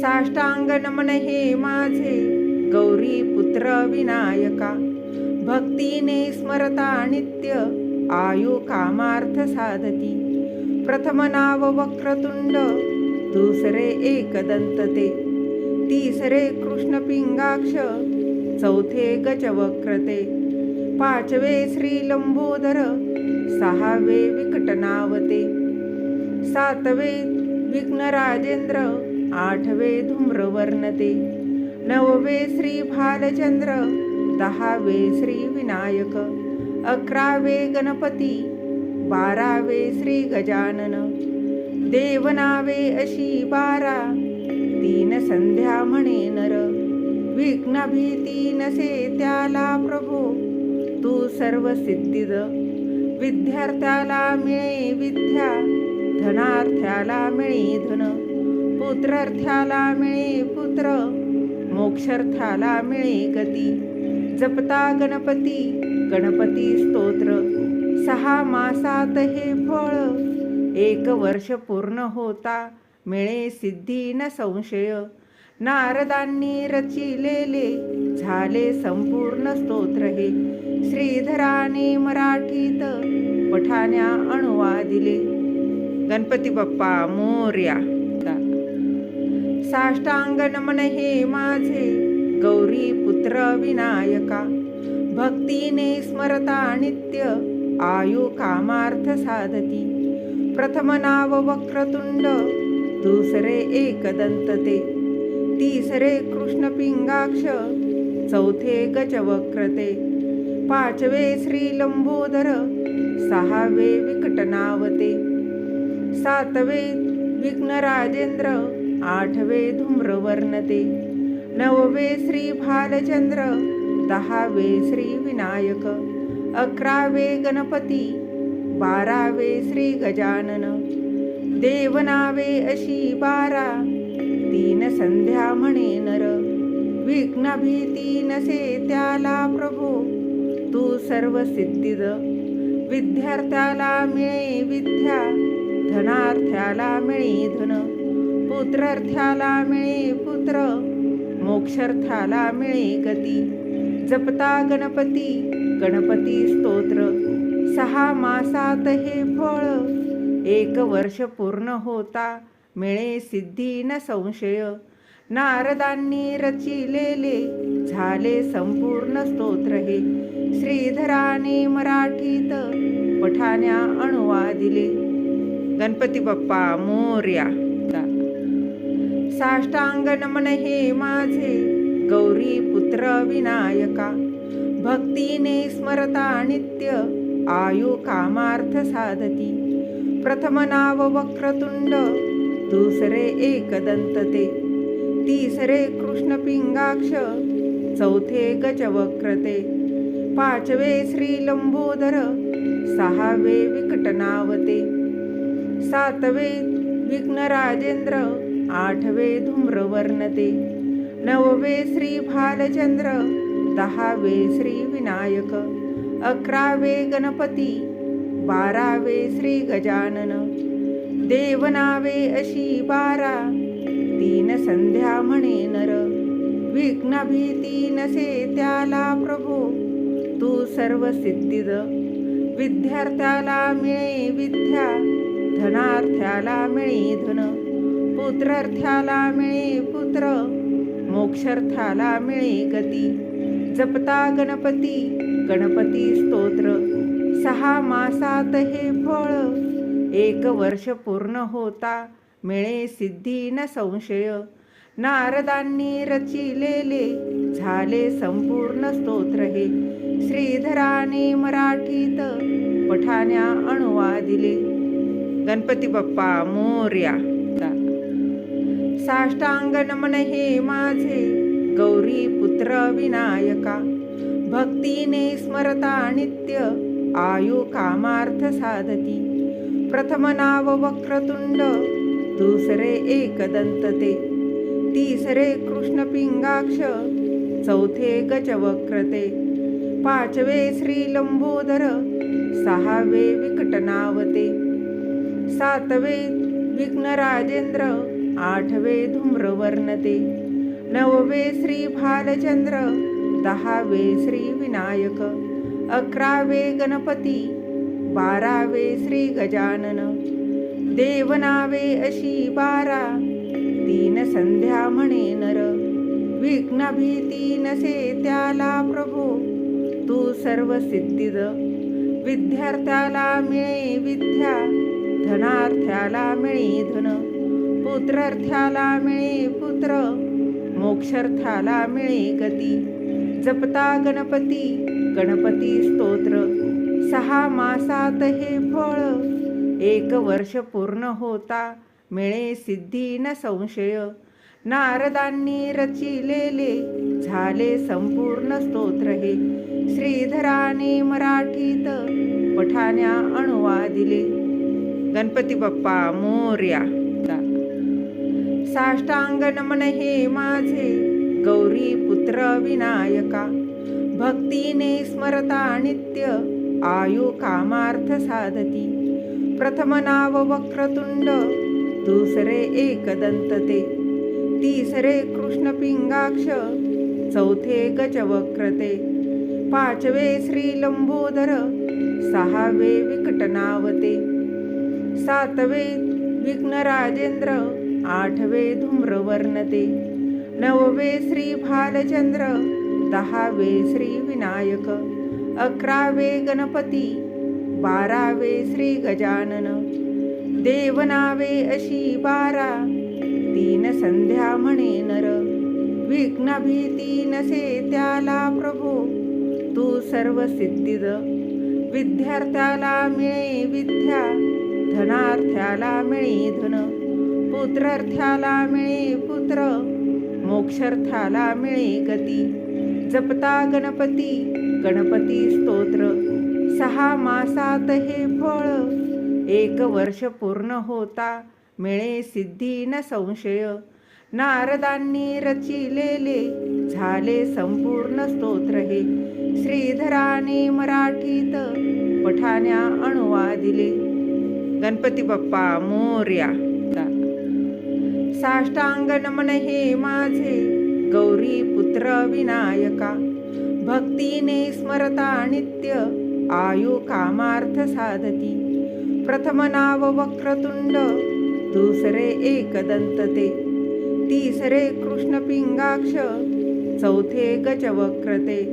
साष्टांग नमन हे माझे. गौरी पुत्र विनायका भक्तीने स्मरता नित्य आयु कामार्थ साधती. प्रथम नाव वक्रतुंड दुसरे एकदंत ते तिसरे कृष्ण पिंगाक्ष चौथे गजवक्रते. पाचवे श्री लंबोदर सहावे विकटनावते. सातवे विघ्नराजेंद्र आठवे धूम्रवर्णते. नववे श्री भालचंद्र दहावे श्री विनायक अकरावे गणपती बारावे श्री गजानन देवनावे अशी बारा तीन संध्या म्हणे नर विघ्न भीती नसे त्याला प्रभो तू सर्व सिद्धिद विद्यार्थ्याला मिळे विद्या धनार्थ्याला मिळे धन. पुत्रार्थ्याला मिळे पुत्र. मोक्षार्थाला मिळे गती. जपता गणपती गणपती स्तोत्र. सहा मासात हे फळ. एक वर्ष पूर्ण होता मिळे सिद्धी न संशय. नारदांनी रचिलेले झाले संपूर्ण स्तोत्र हे. श्रीधराने मराठीत पठाण्या अनुवादिले गणपती बाप्पा मोर्या. साष्टांग नमन हे माझे. गौरी पुत्र विनायका भक्तीने स्मरता नित्य आयु कामार्थ साधती. प्रथम नाव वक्रतुंड दुसरे एकदंत ते तिसरे कृष्ण पिंगाक्ष चौथे गजवक्रते. पाचवे श्री लंबोदर सहावे विकटनावते. सातवे विघ्नराजेंद्र आठवे धूम्रवर्णते. नववे श्री भालचंद्र दहावे श्री विनायक अकरावे गणपती बारावे श्री गजानन देवनावे अशी बारा तीन संध्या म्हणे नर विघ्न भीती नसे त्याला प्रभो तू सर्व सिद्धिद विद्यार्थ्याला मिळे विद्या धनार्थ्याला मिळे धन. पुत्रार्थ्याला मिळे पुत्र. मोक्षार्थाला मिळे गती. जपता गणपती गणपती स्तोत्र. सहा मासात हे फळ. एक वर्ष पूर्ण होता मिळे सिद्धी न संशय. नारदांनी रचिलेले झाले संपूर्ण स्तोत्र हे. श्रीधराने मराठीत पठाण्या अनुवादिले गणपती बाप्पा मोर्या. साष्टांग नमन हे माझे. गौरी पुत्र विनायका भक्तीने स्मरता नित्य आयु कामार्थ साधती. प्रथम नाव वक्रतुंड दुसरे एकदंत ते तिसरे कृष्ण पिंगाक्ष चौथे गजवक्रते. पाचवे श्री लंबोदर सहावे विकटनावते. सातवे विघ्नराजेंद्र आठवे धूम्रवर्णते. नववे श्री भालचंद्र दहावे श्री विनायक अकरावे गणपती बारावे श्री गजानन देवनावे अशी बारा तीन संध्या म्हणे नर विघ्न भीती नसे त्याला प्रभो तू सर्व सिद्धिद विद्यार्थ्याला मिळे विद्या धनार्थ्याला मिळे धन. पुत्रार्थ्याला मिळे पुत्र. मोक्षार्थाला मिळे गती. जपता गणपती गणपती स्तोत्र. सहा मासात हे फळ. एक वर्ष पूर्ण होता मिळे सिद्धी न संशय. नारदांनी रचिलेले झाले संपूर्ण स्तोत्र हे. श्रीधराने मराठीत पठाण्या अनुवादिले. गणपती बाप्पा मोर्या. साष्टांग नमन हे माझे. गौरी पुत्र विनायका भक्तीने स्मरता नित्य आयु कामार्थ साधती. प्रथम नाव वक्रतुंड दुसरे एकदंत ते तिसरे कृष्ण पिंगाक्ष चौथे गजवक्रते. पाचवे श्री लंबोदर सहावे विकटनावते. सातवे विघ्नराजेंद्र आठवे धूम्रवर्ण ते नववे श्री भालचंद्र दहावे श्री विनायक अकरावे गणपती बारावे श्री गजानन देवनावे अशी बारा तीन संध्या म्हणे नर विघ्न भीती नसे त्याला प्रभो तू सर्व सिद्धिद विद्यार्थ्याला मिळे विद्या धनार्थ्याला मिळे धन. पुत्रार्थ्याला मिळे पुत्र मोक्षर्थाला मिळे गती. जपता गणपती गणपती स्तोत्र. सहा मासात हे फळ एक वर्ष पूर्ण होता मिळे सिद्धी न संशय. नारदांनी रचिलेले झाले संपूर्ण स्तोत्र हे. श्रीधराने मराठीत पठाण्या अनुवादिले. गणपती बाप्पा मोर्या. साष्टांग नमन हे माझे. गौरी पुत्र विनायका. भक्तीने स्मरता नित्य. आयु कामार्थ साधती. प्रथम नाव वक्रतुंड. दुसरे एकदंत ते तिसरे कृष्ण पिंगाक्ष चौथे गजवक्रते. पाचवे श्री लंबोदर. सहावे विकटनावते. सातवे विघ्नराजेंद्र. आठवे धूम्रवर्णते. नववे श्री भालचंद्र दहावे श्री विनायक अकरावे गणपती बारावे श्री गजानन देवनावे अशी बारा तीन संध्या म्हणे नर विघ्न भीती नसे त्याला प्रभो तू सर्व सिद्धिद विद्यार्थ्याला मिळे विद्या धनार्थ्याला मिळे धन. पुत्रार्थ्याला मिळे पुत्र मोक्षर्थाला मिळे गती. जपता गणपती गणपती स्तोत्र. सहा मासात हे फळ एक वर्ष पूर्ण होता मिळे सिद्धी न संशय. नारदांनी रचिलेले झाले संपूर्ण स्तोत्र हे. श्रीधराने मराठीत पठाण्या अनुवादिले गणपती बाप्पा मोर्या. साष्टांग नमन हे माझे. गौरी पुत्र विनायका. भक्तीने स्मरता नित्य. आयु कामार्थ साधती. प्रथम नाव वक्रतुंड. दुसरे एकदंत ते तिसरे कृष्ण पिंगाक्ष चौथे गजवक्रते.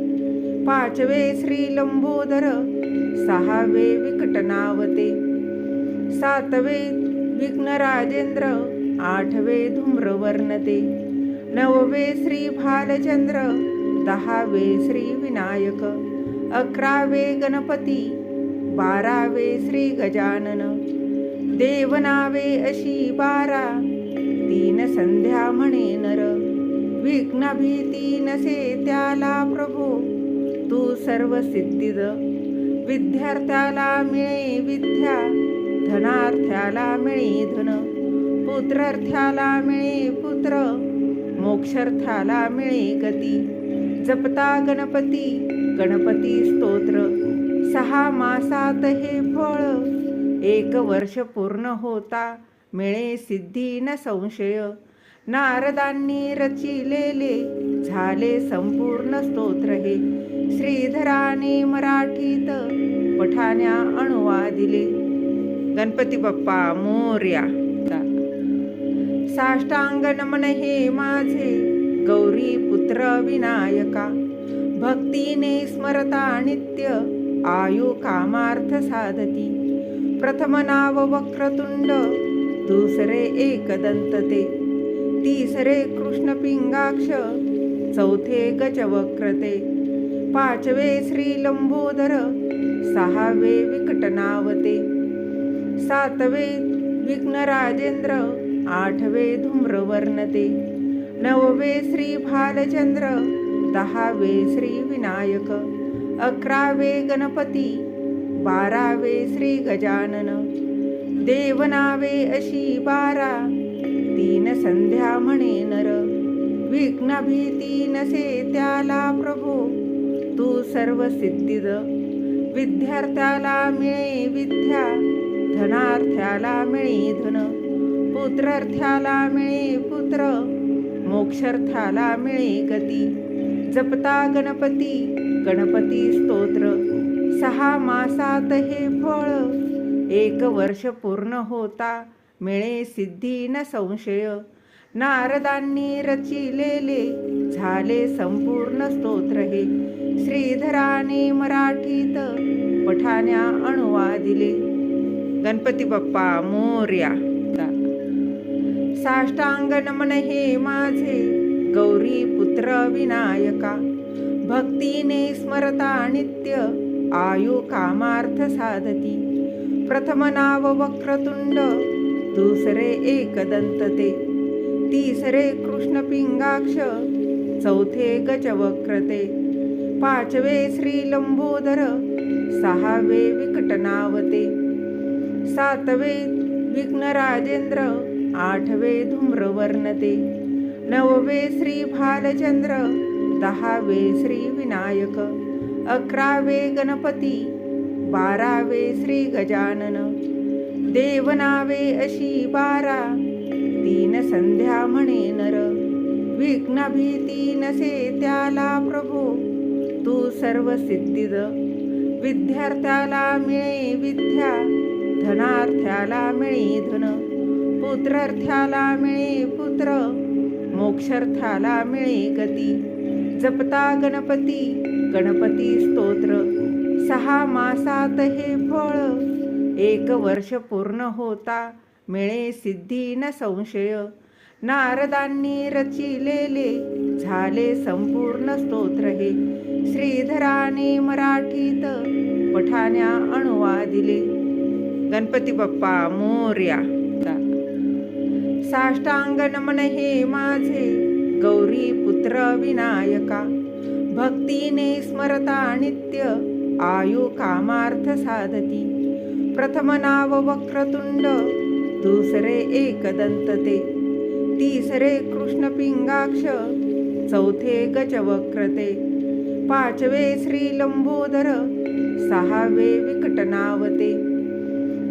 पाचवे श्री लंबोदर. सहावे विकटनावते. सातवे विघ्नराजेंद्र. आठवे धूम्रवर्णते. नववे श्री भालचंद्र दहावे श्री विनायक अकरावे गणपती बारावे श्री गजानन देवनावे अशी बारा तीन संध्या म्हणे नर विघ्न भीती नसे त्याला प्रभो तू सर्व सिद्धिद विद्यार्थ्याला मिळे विद्या धनार्थ्याला मिळे धन. पुत्रार्थ्याला मिळे पुत्र. मोक्षार्थाला मिळे गती. जपता गणपती गणपती स्तोत्र. सहा मासात हे फळ. एक वर्ष पूर्ण होता मिळे सिद्धी न संशय. नारदांनी रचिलेले झाले संपूर्ण स्तोत्र हे. श्रीधराने मराठीत पठाण्या अनुवादिले गणपती बाप्पा मोर्या. साष्टांग नमन हे माझे. गौरी पुत्र विनायका भक्तीने स्मरता नित्य आयु कामार्थ साधती. प्रथम नाव वक्रतुंड दुसरे एकदंत ते तिसरे कृष्ण पिंगाक्ष चौथे गजवक्रते. पाचवे श्री लंबोदर सहावे विकटनावते. सातवे विघ्नराजेंद्र आठवे धूम्रवर्णते. नववे श्री भालचंद्र दहावे श्री विनायक अकरावे गणपती बारावे श्री गजानन देवनावे अशी बारा तीन संध्या म्हणे नर विघ्न भीती नसे त्याला प्रभो तू सर्व सिद्धिद विद्यार्थ्याला मिळे विद्या धनार्थ्याला मिळे धन. पुत्रर्थ्याला मिळे पुत्र. मोक्षर्थाला मिळे गती. जपता गणपती गणपती स्तोत्र. सहा मासात हे फळ. एक वर्ष पूर्ण होता मिळे सिद्धी न संशय. नारदांनी रचिलेले झाले संपूर्ण स्तोत्र हे. श्रीधराने मराठीत पठाण्या अनुवादिले. गणपती बाप्पा मोर्या. साष्टांग नमन हे माझे. गौरी पुत्र विनायका भक्तीने स्मरता नित्य आयु कामार्थ साधती. प्रथम नाव वक्रतुंड दुसरे एकदंत ते तिसरे कृष्ण पिंगाक्ष चौथे गजवक्रते. पाचवे श्री लंबोदर सहावे विकटनावते. सातवे विघ्नराजेंद्र आठवे धूम्रवर्णते. नववे श्री भालचंद्र दहावे श्री विनायक अकरावे गणपती बारावे श्री गजानन देवनावे अशी बारा तीन संध्या म्हणे नर विघ्न भीती नसे त्याला प्रभो तू सर्व सिद्धिद विद्यार्थ्याला मिळे विद्या धनार्थ्याला मिळे धन. पुत्रार्थ्याला मिळे पुत्र. मोक्षर्थाला मिळे गती. जपता गणपती गणपती स्तोत्र. सहा मासात हे फळ. एक वर्ष पूर्ण होता मिळे सिद्धी न संशय. नारदांनी रचिलेले झाले संपूर्ण स्तोत्र हे. श्रीधराने मराठीत पठाण्या अनुवादिले. गणपती बाप्पा मोर्या. साष्टांग नमन हे माझे. गौरी पुत्र विनायका. भक्तीने स्मरता नित्य. आयु कामार्थ साधती. प्रथम नाव वक्रतुंड. दुसरे एकदंत ते तिसरे कृष्ण पिंगाक्ष चौथे गजवक्रते. पाचवे श्री लंबोदर. सहावे विकटनावते.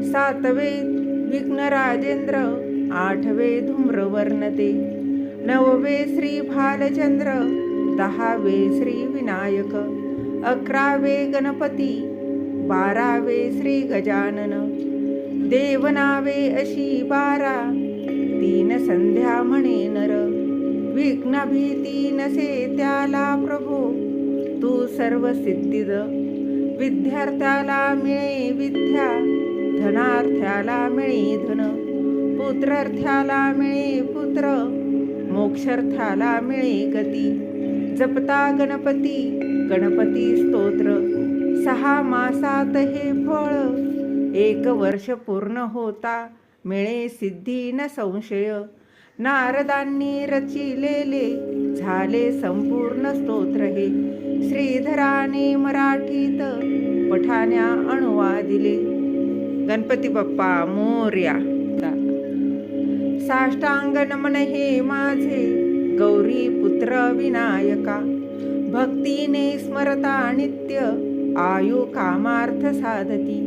सातवे विघ्नराजेंद्र. आठवे धूम्रवर्णते. नववे श्री भालचंद्र दहावे श्री विनायक अकरावे गणपती बारावे श्री गजानन देवनावे अशी बारा तीन संध्या म्हणे नर विघ्न भीती नसे त्याला प्रभू तू सर्व सिद्धिद विद्यार्थ्याला मिळे विद्या धनार्थ्याला मिळे धन. पुत्रार्थ्याला मिळे पुत्र मोक्षर्थाला मिळे गती. जपता गणपती गणपती स्तोत्र. सहा मासात हे फळ एक वर्ष पूर्ण होता मिळे सिद्धी न संशय. नारदांनी रचिलेले झाले संपूर्ण स्तोत्र हे. श्रीधराने मराठीत पठाण्या अनुवादिले गणपती बाप्पा मोर्या. साष्टांग नमन हे माझे. गौरी पुत्र विनायका. भक्तीने स्मरता नित्य. आयु कामार्थ साधती.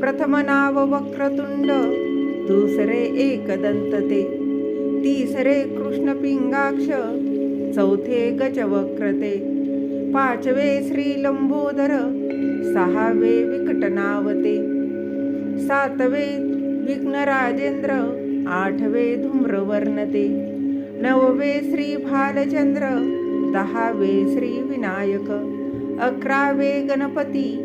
प्रथम नाव वक्रतुंड. दुसरे एकदंत ते तिसरे कृष्ण पिंगाक्ष चौथे गजवक्रते. पाचवे श्री लंबोदर. सहावे विकटनावते. सातवे विघ्नराजेंद्र. आठवे धूम्रवर्णते. नववे श्री भालचंद्र दहावे श्री विनायक अकरावे गणपती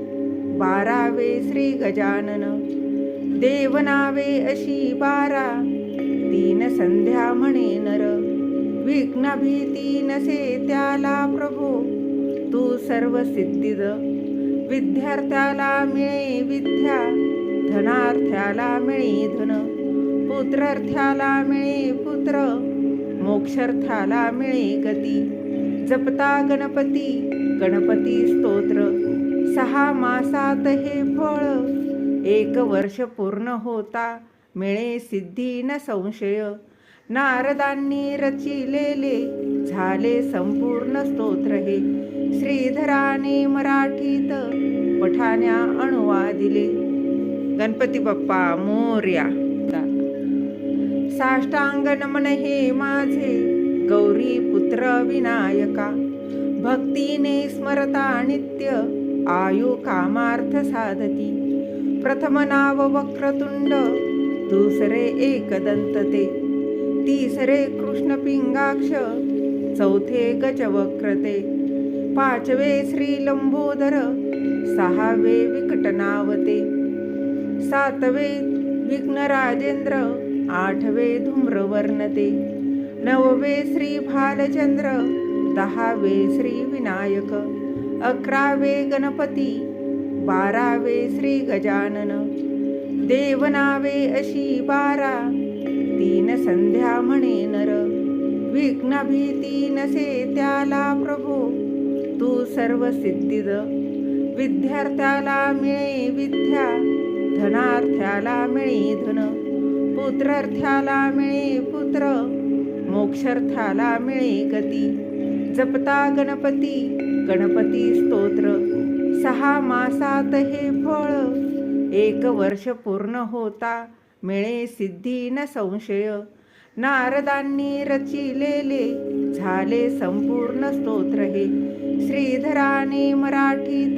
बारावे श्री गजानन देवनावे अशी बारा तीन संध्या म्हणे नर विघ्न भीती नसे त्याला प्रभो तू सर्व सिद्धिद विद्यार्थ्याला मिळे विद्या धनार्थ्याला मिळे धन. पुत्रार्थ्याला मिळे पुत्र. मोक्षर्थाला मिळे गती. जपता गणपती गणपती स्तोत्र. सहा मासात हे फळ. एक वर्ष पूर्ण होता मिळे सिद्धी न संशय. नारदांनी रचिलेले झाले संपूर्ण स्तोत्र हे. श्रीधराने मराठीत पठाण्या अनुवादिले गणपती बाप्पा मोर्या. साष्टांग नमन हे माझे. गौरी पुत्र विनायका भक्तीने स्मरता नित्य आयु कामार्थ साधती. प्रथम नाव वक्रतुंड दुसरे एकदंत ते तिसरे कृष्ण पिंगाक्ष चौथे गजवक्रते. पाचवे श्री लंबोदर सहावे विकटनावते. सातवे विघ्नराजेंद्र आठवे धूम्रवर्णते. नववे श्री भालचंद्र दहावे श्री विनायक अकरावे गणपती बारावे श्री गजानन देवनावे अशी बारा तीन संध्या म्हणे नर विघ्न भीती नसे त्याला प्रभो तू सर्व सिद्धिद विद्यार्थ्याला मिळे विद्या धनार्थ्याला मिळे धन. पुत्रार्थ्याला मिळे पुत्र. मोक्षर्थाला मिळे गती. जपता गणपती गणपती स्तोत्र. सहा मासात हे फळ. एक वर्ष पूर्ण होता मिळे सिद्धी न संशय. नारदांनी रचिलेले झाले संपूर्ण स्तोत्र हे. श्रीधराने मराठीत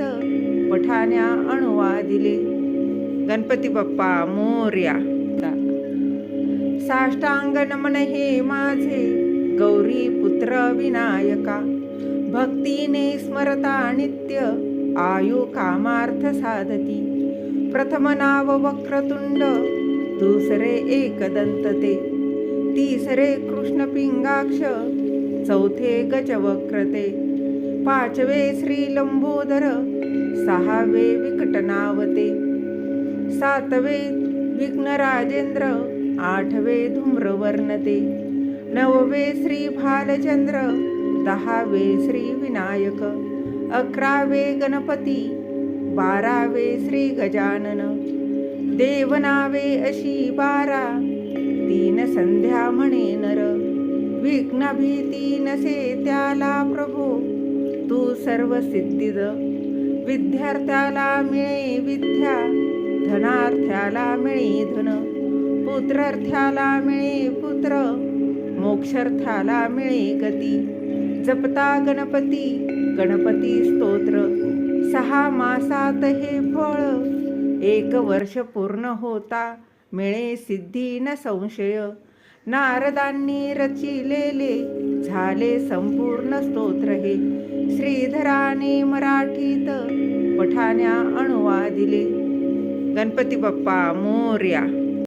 पठाण्या अनुवादिले. गणपती बाप्पा मोर्या. साष्टांग नमन हे माझे. गौरी पुत्र विनायका भक्तीने स्मरता नित्य आयु कामार्थ साधती. प्रथम नाव वक्रतुंड दुसरे एकदंत ते तिसरे कृष्ण पिंगाक्ष चौथे गजवक्रते. पाचवे श्री लंबोदर सहावे विकटनावते. सातवे विघ्नराजेंद्र आठवे धूम्रवर्णते. नववे श्री भालचंद्र दहावे श्री विनायक अकरावे गणपती बारावे श्री गजानन देवनावे अशी बारा तीन संध्या म्हणे नर विघ्न भीती नसे त्याला प्रभो तू सर्व सिद्धिद विद्यार्थ्याला मिळे विद्या धनार्थ्याला मिळे धन. पुत्रार्थ्याला मिळे पुत्र. मोक्षार्थाला मिळे गती. जपता गणपती गणपती स्तोत्र. सहा मासात हे फळ. एक वर्ष पूर्ण होता मिळे सिद्धी न संशय. नारदांनी रचिलेले झाले संपूर्ण स्तोत्र हे. श्रीधराने मराठीत पठाण्या अनुवादिले. गणपती बाप्पा मोर्या.